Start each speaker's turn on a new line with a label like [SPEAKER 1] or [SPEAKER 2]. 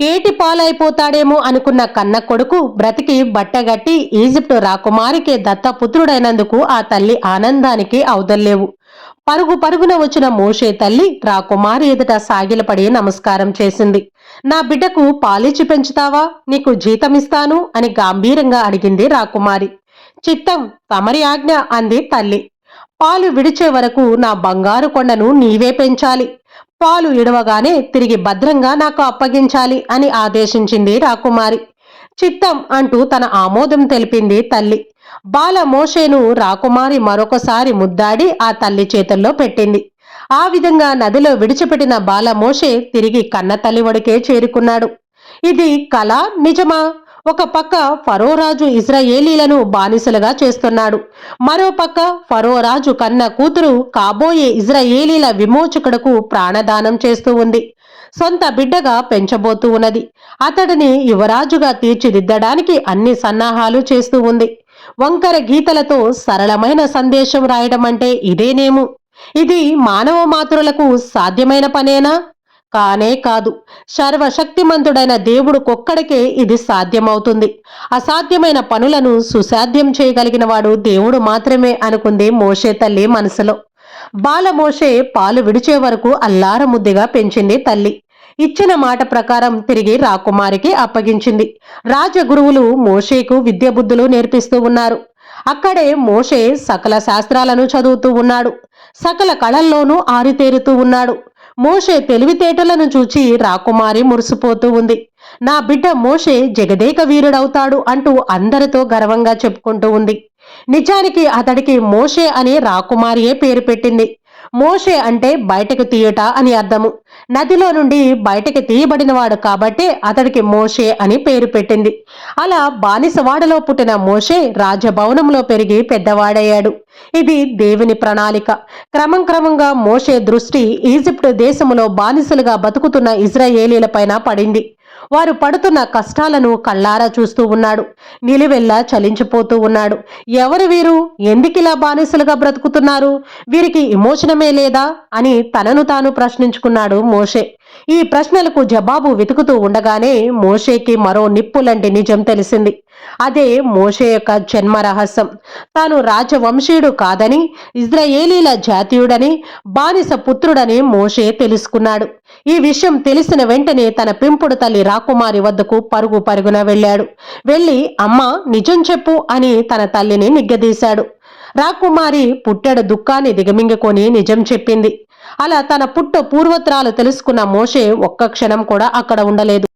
[SPEAKER 1] ఏటి పాలైపోతాడేమో అనుకున్న కన్న కొడుకు బ్రతికి బట్టగట్టి ఈజిప్టు రాకుమారికి దత్తపుత్రుడైనందుకు ఆ తల్లి ఆనందానికి అవదల్లేవు పరుగు పరుగున వచ్చిన మోషే తల్లి రాకుమారి ఎదుట సాగిలపడి నమస్కారం చేసింది. నా బిడ్డకు పాలిచ్చి పెంచుతావా? నీకు జీతమిస్తాను అని గంభీరంగా అడిగింది రాకుమారి. చిత్తం తమరి ఆజ్ఞ అంది తల్లి. పాలు విడిచే వరకు నా బంగారు కొండను నీవే పెంచాలి. పాలు ఇడవగానే తిరిగి భద్రంగా నాకు అప్పగించాలి అని ఆదేశించింది రాకుమారి. చిత్తం అంటూ తన ఆమోదం తెలిపింది తల్లి. బాల మోషేను రాకుమారి మరొకసారి ముద్దాడి ఆ తల్లి చేతుల్లో పెట్టింది. ఆ విధంగా నదిలో విడిచిపెట్టిన బాల మోషే తిరిగి కన్న తల్లి వడికే చేరుకున్నాడు. ఇది కళ నిజమా? ఒక పక్క ఫరోరాజు ఇజ్రాయేలీలను బానిసలుగా చేస్తున్నాడు. మరో పక్క ఫరోరాజు కన్న కూతురు కాబోయే ఇజ్రాయేలీల విమోచకుడకు ప్రాణదానం చేస్తూ ఉంది. సొంత బిడ్డగా పెంచబోతూ ఉన్నది. అతడిని యువరాజుగా తీర్చిదిద్దడానికి అన్ని సన్నాహాలు చేస్తూ ఉంది. వంకర గీతలతో సరళమైన సందేశం రాయడం అంటే ఇదేనేమో? ఇది మానవ మాతృలకు సాధ్యమైన పనేనా? కానే కాదు. సర్వశక్తిమంతుడైన దేవుడుకొక్కడికే ఇది సాధ్యమవుతుంది. అసాధ్యమైన పనులను సుసాధ్యం చేయగలిగిన వాడు దేవుడు మాత్రమే అనుకుంది మోషే తల్లి మనసులో. బాలమోషే పాలు విడిచే వరకు అల్లారముద్దిగా పెంచింది తల్లి. ఇచ్చిన మాట ప్రకారం తిరిగి రాకుమారికి అప్పగించింది. రాజగురువులు మోషేకు విద్య బుద్ధులు నేర్పిస్తూ ఉన్నారు. అక్కడే మోషే సకల శాస్త్రాలను చదువుతూ ఉన్నాడు. సకల కళల్లోనూ ఆరితేరుతూ ఉన్నాడు. మోషే తెలివితేటలను చూచి రాకుమారి మురిసిపోతూ ఉంది. నా బిడ్డ మోషే జగదేక వీరుడవుతాడు అంటూ అందరితో గర్వంగా చెప్పుకుంటూ ఉంది. నిజానికి అతడికి మోషే అని రాకుమారియే పేరు పెట్టింది. మోషే అంటే బయటకు తీయట అని అర్థము. నదిలో నుండి బయటకు తీయబడినవాడు కాబట్టే అతడికి మోషే అని పేరు పెట్టింది. అలా బానిసవాడలో పుట్టిన మోషే రాజభవనంలో పెరిగి పెద్దవాడయ్యాడు. ఇది దేవుని ప్రణాళిక. క్రమం క్రమంగా మోషే దృష్టి ఈజిప్ట్ దేశములో బానిసలుగా బతుకుతున్న ఇజ్రాయేలీలపైన పడింది. వారు పడుతున్న కష్టాలను కళ్ళారా చూస్తూ ఉన్నాడు. నిలువెల్లా చలించిపోతూ ఉన్నాడు. ఎవరు వీరు? ఎందుకిలా బానిసలుగా బ్రతుకుతున్నారు? వీరికి ఇమోషనమే లేదా? అని తనను తాను ప్రశ్నించుకున్నాడు మోషే. ఈ ప్రశ్నలకు జవాబు వెతుకుతూ ఉండగానే మోషేకి మరో నిప్పులంటి నిజం తెలిసింది. అదే మోషే యొక్క జన్మ రహస్యం. తాను రాజవంశీయుడు కాదని ఇజ్రాయేలీల జాతీయుడని బానిస పుత్రుడని మోషే తెలుసుకున్నాడు. ఈ విషయం తెలిసిన వెంటనే తన పెంపుడు తల్లి రాకుమారి వద్దకు పరుగు పరుగున వెళ్ళాడు. వెళ్ళి అమ్మ నిజం చెప్పు అని తన తల్లిని నిగ్గదీశాడు. రాకుమారి పుట్టెడు దుఃఖాన్ని దిగమింగుకొని నిజం చెప్పింది. అలా తన పుట్ట పూర్వత్రాలు తెలుసుకున్న మోషే ఒక్క క్షణం కూడా అక్కడ ఉండలేదు.